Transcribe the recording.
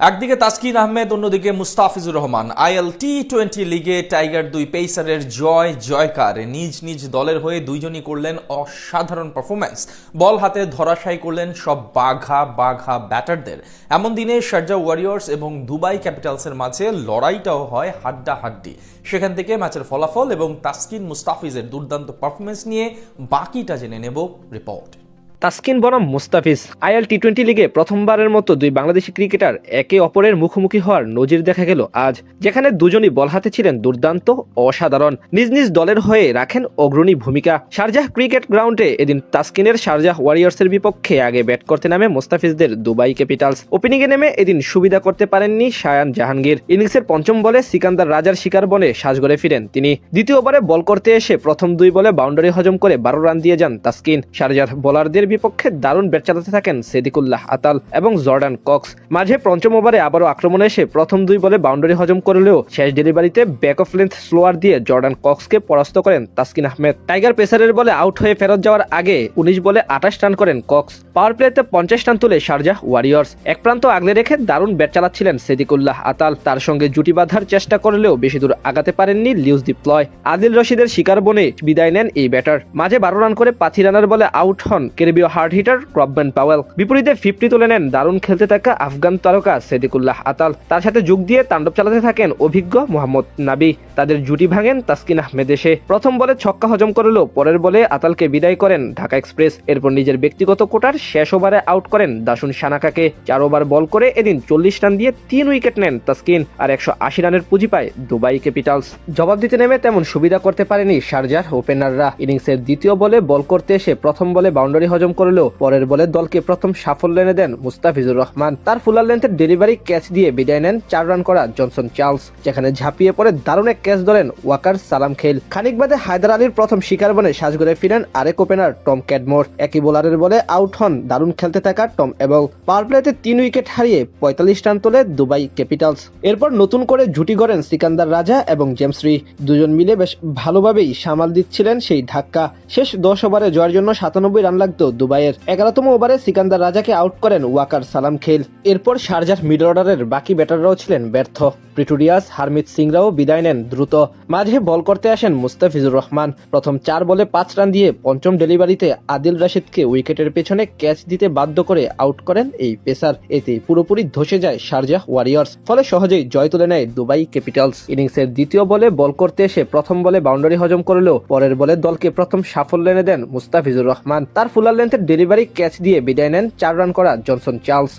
একদিকে তাসকিন আহমেদ, অন্যদিকে Mustafizur Rahman. IL T twenty লিগে টাইগার দুই পেসারের জয় জয়কার। নিজ নিজ দলের হয়ে দুইজনই করলেন অসাধারণ পারফরম্যান্স বল হাতে ধরাশায়ী করলেন সব বাঘা বাঘা ব্যাটারদের। এমন দিনে শারজা ওয়ারিয়র্স এবং দুবাই ক্যাপিটালসের মাঝে লড়াইটাও হয় হাড্ডা হাড্ডি সেখান থেকে ম্যাচের ফলাফল এবং তাসকিন মুস্তাফিজের দুর্দান্ত পারফরমেন্স নিয়ে বাকিটা জেনে নেব রিপোর্ট তাসকিন বনাম মুস্তাফিজ। আইএল টি টোয়েন্টি লিগে প্রথমবারের মতো দুই বাংলাদেশি ক্রিকেটার একে অপরের মুখোমুখি হওয়ার নজির দেখা গেল আজ, যেখানে দুজনই বল হাতে ছিলেন দুর্দান্ত, অসাধারণ। নিজ নিজ দলের হয়ে রাখেন অগ্রণী ভূমিকা। শারজাহ ক্রিকেট গ্রাউন্ডে এদিন তাসকিনের শারজাহ ওয়ারিয়ার্সের বিপক্ষে আগে ব্যাট করতে নামে মুস্তাফিজদের দুবাই ক্যাপিটালস। ওপেনিংয়ে নেমে এদিন সুবিধা করতে পারেননি শায়ান জাহাঙ্গীর। ইনিংসের পঞ্চম বলে সিকান্দার রাজার শিকার বনে সাজগড়ে ফিরেন তিনি। দ্বিতীয় ওভারে বল করতে এসে প্রথম দুই বলে বাউন্ডারি হজম করে বারো রান দিয়ে যান তাসকিন। শারজাহ বোলারদের বিপক্ষে দারুণ ব্যাট চালাতে থাকেন সেদিকুল্লাহ আতাল এবং জর্ডান কক্স। মাঝে পঞ্চম ওভারে আবারও আক্রমণে এসে প্রথম দুই বলে বাউন্ডারি হজম করলেও শেষ ডেলিভারিতে ব্যাক অফ লেন্থ স্লোয়ার দিয়ে জর্ডান কক্সকে পরাস্ত করেন তাসকিন আহমেদ। টাইগার পেসারের বলে আউট হয়ে ফেরত যাওয়ার আগে উনিশ বলে আঠাশ রান করেন কক্স। পাওয়ার প্লেতে পঞ্চাশ রান তুলে শারজাহ ওয়ারিয়র্স এক প্রান্ত আগলে রেখে দারুণ ব্যাট চালাচ্ছিলেন সেদিকুল্লাহ আতাল। তার সঙ্গে জুটি বাঁধার চেষ্টা করলেও বেশি দূর আগাতে পারেননি লিউজ ডিপ্লয়। আদিল রশিদের শিকার বনে বিদায় নেন এই ব্যাটার মাঝে বারো রান করে পাথি রানার বলে আউট হন কেরিবীয় হার্ড হিটার ক্রবম্যান পাওয়েল। বিপরীতে ফিফটি তুলে নেন দারুণ খেলতে থাকা আফগান তারকা সেদিকুল্লাহ আতাল। তার সাথে যোগ দিয়ে তাণ্ডব চালাতে থাকেন অভিজ্ঞ মোহাম্মদ নাবি। তাদের জুটি ভাঙেন তাসকিন আহমেদ এসে। প্রথম বলে ছক্কা হজম করলেও পরের বলে আতালকে বিদায় করেন ঢাকা এক্সপ্রেস। এরপর নিজের ব্যক্তিগত কোটার শেষ ওভারে আউট করেন দাসুন সানাকাকে। চার ওভার বল করে এদিন চল্লিশ রান দিয়ে তিন উইকেট নেন তাসকিন আর একশো আশি রানের পুঁজি পায় দুবাই ক্যাপিটালস। জবাব দিতে নেমে তেমন সুবিধা করতে পারেনি শারজার ওপেনাররা। ইনিংসের দ্বিতীয় বলে বল করতে এসে প্রথম বলে বাউন্ডারি হজম করলেও পরের বলে দলকে প্রথম সাফল্য এনে দেন মুস্তাফিজুর রহমান। তার ফুলার লেন্থের ডেলিভারি ক্যাচ দিয়ে বিদায় নেন চার রান করা জনসন চার্লস, যেখানে ঝাঁপিয়ে পড়ে দারুণ এক ক্যাচ ধরেন ওয়াকার সালাম খেল খানিক বাদে হায়দার আলীর প্রথম শিকার বনে সাজগড়ে ফিরেন আরেক ওপেনার টম ক্যাডমোর। একই বোলারের বলে আউট হন দারুণ খেলতে থাকা টম এবং পাওয়ার প্লেতে তিন উইকেট হারিয়ে পঁয়তাল্লিশ রান তোলে দুবাই ক্যাপিটালস। এরপর নতুন করে জুটি গড়েন সিকান্দার রাজা এবং জেমস রি। দুজন মিলে বেশ ভালোভাবেই সামাল দিচ্ছিলেন সেই ধাক্কা। শেষ দশ ওভারে জয়ের জন্য সাতানব্বই রান লাগতো দুবাইয়ের এগারোতম ওভারে সিকান্দার রাজাকে আউট করেন ওয়াকার সালাম খেল এরপর শারজার মিডল অর্ডারের বাকি ব্যাটাররাও ছিলেন ব্যর্থ। প্রিটোরিয়াস হারমিত সিংরাও বিদায় নেন দ্রুত। মাঝে বল করতে আসেন মুস্তাফিজুর রহমান। প্রথম চার বলে পাঁচ রান দিয়ে পঞ্চম ডেলিভারিতে আদিল রাশিদকে উইকেটের পেছনে ক্যাচ দিতে বাধ্য করে আউট করেন এই পেসার। এতে পুরোপুরি ধসে যায় শারজাহ ওয়ারিয়র্স। ফলে সহজেই জয় তুলে নেয় দুবাই ক্যাপিটালস। ইনিংসের দ্বিতীয় বলে বল করতে এসে প্রথম বলে বাউন্ডারি হজম করলেও পরের বলে দলকে প্রথম সাফল্য এনে দেন মুস্তাফিজুর রহমান। তার ফুলার লেন্থের ডেলিভারি ক্যাচ দিয়ে বিদায় নেন চার রান করা জনসন চার্লস।